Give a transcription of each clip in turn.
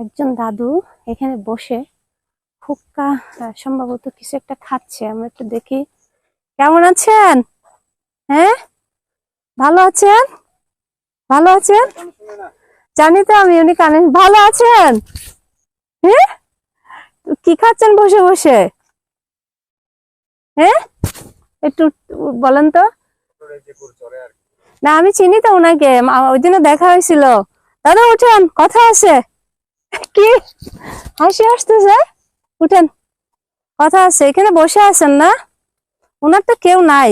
একজন দাদু এখানে বসে হুক্কা সম্ভবত কিছু একটা খাচ্ছে। আমরা একটু দেখি। কেমন আছেন? হ্যাঁ? ভালো আছেন? ভালো আছেন? জানি তো আমি উনি কানে ভালো আছেন? হ্যাঁ? কি খাচ্ছেন বসে বসে? হ্যাঁ? একটু বলেন তো। না, আমি চিনি তো ওনাকে ওই দিনও দেখা হয়েছিল। দাদা, উঠেন। কথা আছে। কি? হাসি আসতেছে? উঠেন। কথা আছে এখানে বসে আছেন না? ওনার তো কেউ নাই।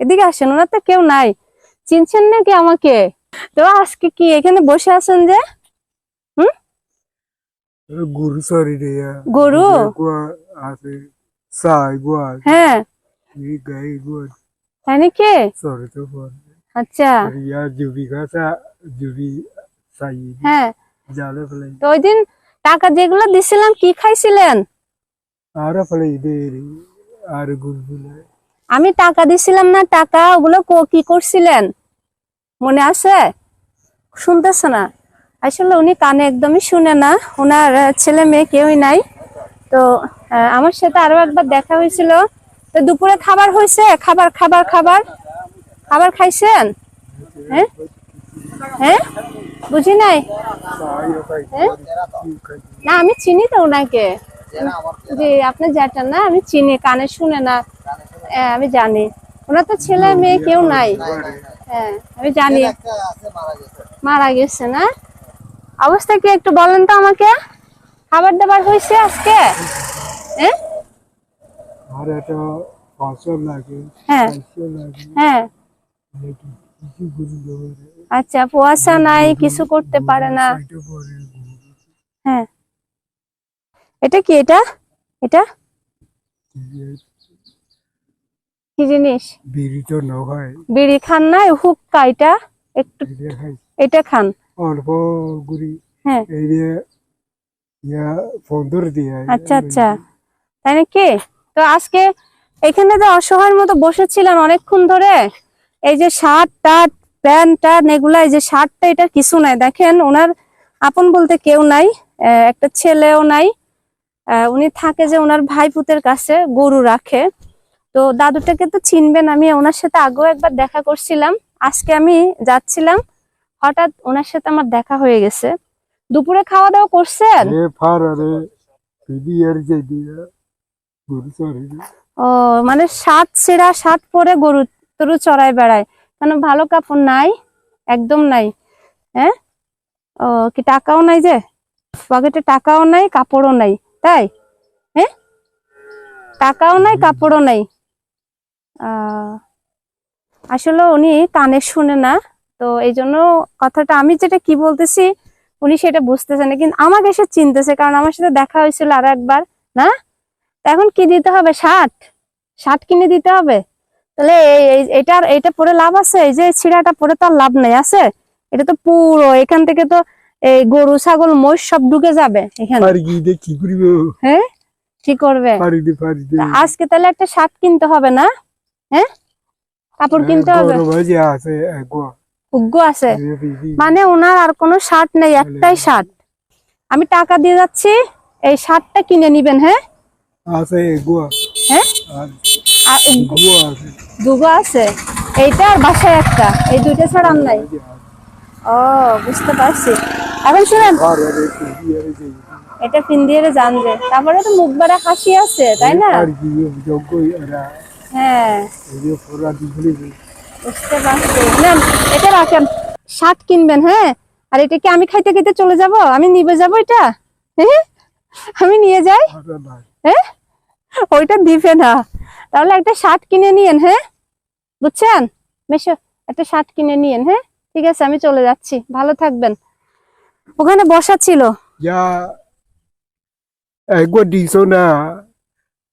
এদিকে আসেন ওনার তো কেউ নাই। চিনছেন নাকি আমাকে? তো আজকে কি এখানে বসে আছেন যে? গরু সরি রে গরু? আছে সাই গোয়া হ্যাঁ। গাই গোয়া তাই নাকি? সরি তো আচ্ছা। ইয়া জুবি গাছা জুবি সাই হ্যাঁ। তো ওই দিন টাকা যেগুলো দিছিলাম কি খাইছিলেন? আর আমি টাকা দিছিলাম না টাকা ওগুলো কি করছিলেন? মনে আছে? শুনতেছে না। আসলে উনি কানে একদমই শুনে না। ওনার ছেলে মেয়ে কেউই নাই। তো আমার সাথে আরও একবার দেখা হয়েছিল। তো দুপুরে খাবার হয়েছে? খাবার খাবার খাবার। খাবার খাইছেন? হ্যাঁ? হ্যাঁ? বুঝি নাই? হ্যাঁ? না আমি চিনি তো ওনাকে। জি আপনার জ্যাঠা না আমি চিনি কানে শুনে না। হ্যাঁ, আমি জানি। ওনার তো ছেলে মেয়ে কেউ নাই। হ্যাঁ আমি জানি। মারা গেছে না? অবস্থা কি একটু বলেন তো আমাকে। খাবার দাবার হয়েছে আজকে? হ্যাঁ? আর এটা ফসল লাগে হ্যাঁ। হ্যাঁ। আচ্ছা কুয়াশা নাই কিছু করতে পারে না। হ্যাঁ। এটা কি এটা? এটা? কি জিনিস? বিড়ি তো নয় বিড়ি খান না হুক্কা এটা? একটু এটা খান। অল্প গুড়ি। হ্যাঁ। এই যে ইয়া ফন্দর দিয়ে আচ্ছা আচ্ছা। তাই নাকি? তো আজকে এখানে তো অসহায়ের মতো বসেছিলেন অনেকক্ষণ ধরে। এই যে শার্ট টাট প্যান্ট টাট এগুলা এই যে শার্টটা এটা কিছু নাই। দেখেন ওনার আপন বলতে কেউ নাই একটা ছেলেও নাই। উনি থাকে যে ওনার ভাইপুতের কাছে গরু রাখে। তো দাদুটাকে তো চিনবেন আমি ওনার সাথে আগেও একবার দেখা করছিলাম। আজকে আমি যাচ্ছিলাম হঠাৎ ওনার সাথে আমার দেখা হয়ে গেছে। দুপুরে খাওয়া দাওয়া করছেন সরি ও মানে সাত ছেঁড়া সাত পরে গরু তরু চড়াই বেড়ায়। মানে ভালো কাপড় নাই, একদম নাই। হ্যাঁ? ও, কি টাকাও নাই যে? পকেটে টাকাও নাই, কাপড়ও নাই, তাই? হ্যাঁ? টাকাও নাই, কাপড়ও নাই। আসলে উনি কানে শুনে না, তো এই জন্য কথাটা আমি যেটা কি বলতেছি, উনি সেটা বুঝতেছে না, কিন্তু আমাকে এসে চিনতেছে, কারণ আমার সাথে দেখা হয়েছিল আর একবার, না? এখন কি দিতে হবে? শার্ট? শার্ট কিনে দিতে হবে? তাহলে এটার এটা পরে লাভ আছে? এই যে ছিঁড়াটা পরে তো আর লাভ নেই আছে? এটা তো পুরো এখান থেকে তো এই গরু ছাগল মোষ সব ঢুকে যাবে এখানে। কি করিব? হ্যাঁ? কি করবে? আজকে তাহলে একটা শার্ট কিনতে হবে না? হ্যাঁ? কাপড় কিনতে হবে? উগ্র আছে মানে ওনার আর কোনো শার্ট নেই একটাই শার্ট আমি টাকা দিয়ে যাচ্ছি এই শার্টটা কিনে নিবেন হ্যাঁ? হ্যাঁ? দুগো আছে। এইটা আর বাসায় একটা। এই দুইটা ছাড়া নাই। ও, বুঝতে পারছি। এটা তারপরে তো মুখ বাড়া হাসি আছে, তাই না? হ্যাঁ। বুঝতে পারছি। নেন এটা রাখেন। শার্ট কিনবেন হ্যাঁ? আর এটা কি আমি খাইতে খাইতে চলে যাব? আমি নিবে যাব এটা? হ্যাঁ? আমি নিয়ে যাই? হ্যাঁ? ওইটা দিবে না। তাহলে একটা শার্ট কিনে নিয়েন হ্যাঁ? বুঝছেন? মেশো একটা শার্ট কিনে নিয়েন হ্যাঁ? ঠিক আছে আমি চলে যাচ্ছি। ভালো থাকবেন। ওখানে বসা ছিল। ya একwa দিছো না।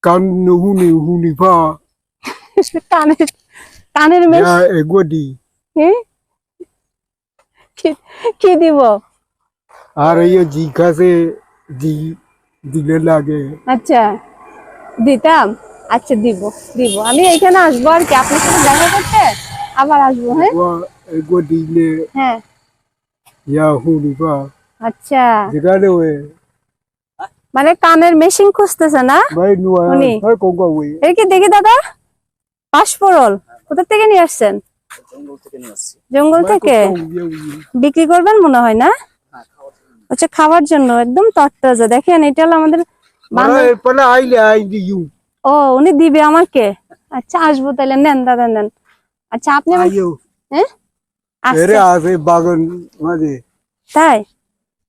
কান হুনি হুনি পা কানের কানের মেশ ya দি? কি- কি দিব? আর এই জিজ্ঞাসে দি দিলে লাগে। আচ্ছা। দিতাম। আচ্ছা দিব দিব। আমি এখানে আসব আর কি। আপনার সাথে দেখা করতে? আবার আসব হ্যাঁ? দিলে হ্যাঁ। পা আচ্ছা। যেখানে ওই মানে কানের মেশিন খুঁজতেছে না? ভাই নুয়া উনি? ভাই ওই এই কি দেখি দাদা? পাশপরল কোথা থেকে নিয়ে আসছেন? জঙ্গল থেকে জঙ্গল থেকে? বিক্রি করবেন মনে হয় না? আচ্ছা খাওয়ার জন্য একদম তরতাজা। দেখেন এটা হলো আমাদের বান্দর পরে আইলে আই দিউ ও উনি দিবে আমাকে? আচ্ছা আসব তাহলে নেন দাদা নেন। আচ্ছা আপনি আমার- আইও হ্যাঁ এরে আসছে আছে বাগান মাঝে। তাই?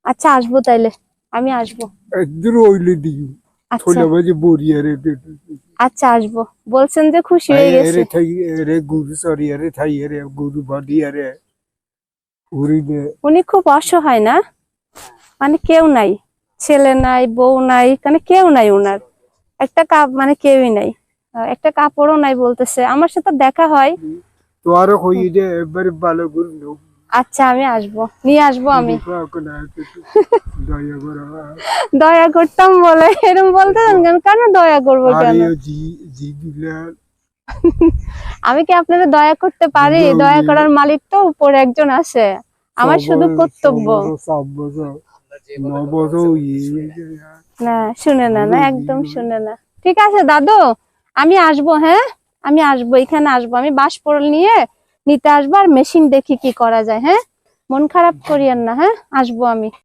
আচ্ছা আসব তাইলে। আমি আসব। একদূর হইলে দিউ আচ্ছা। ছোলা মাঝে বড়ি আরে আচ্ছা আসব। বলছেন যে খুশি হয়ে গেছে এরে থাই এরে গুরু সরি এরে থাই এরে গুরু বাড়ি এরে। উড়ি দে। উনি খুব অসহায় না? মানে কেউ নাই। ছেলে নাই বউ নাই মানে কেউ নাই ওনার একটা কাপ মানে কেউই নাই। একটা কাপড়ও নাই বলতেছে। আমার সাথে দেখা হয়। আচ্ছা আমি আসব। নিয়ে আসব আমি। দয়া করতাম বলে এরকম বলতে কেন? কেন দয়া করব কেন? আমি কি আপনাদের দয়া করতে পারি? দয়া করার মালিক তো উপরে একজন আছে। আমার শুধু কর্তব্য। বছর ন না শুনে না না একদম শুনে না। ঠিক আছে দাদু আমি আসব হ্যাঁ? আমি আসব এখানে আসব। আমি বাস পড়ল নিয়ে নিতে আসব আর মেশিন দেখি কি করা যায় হ্যাঁ? মন খারাপ করিয়েন না হ্যাঁ? আসব আমি।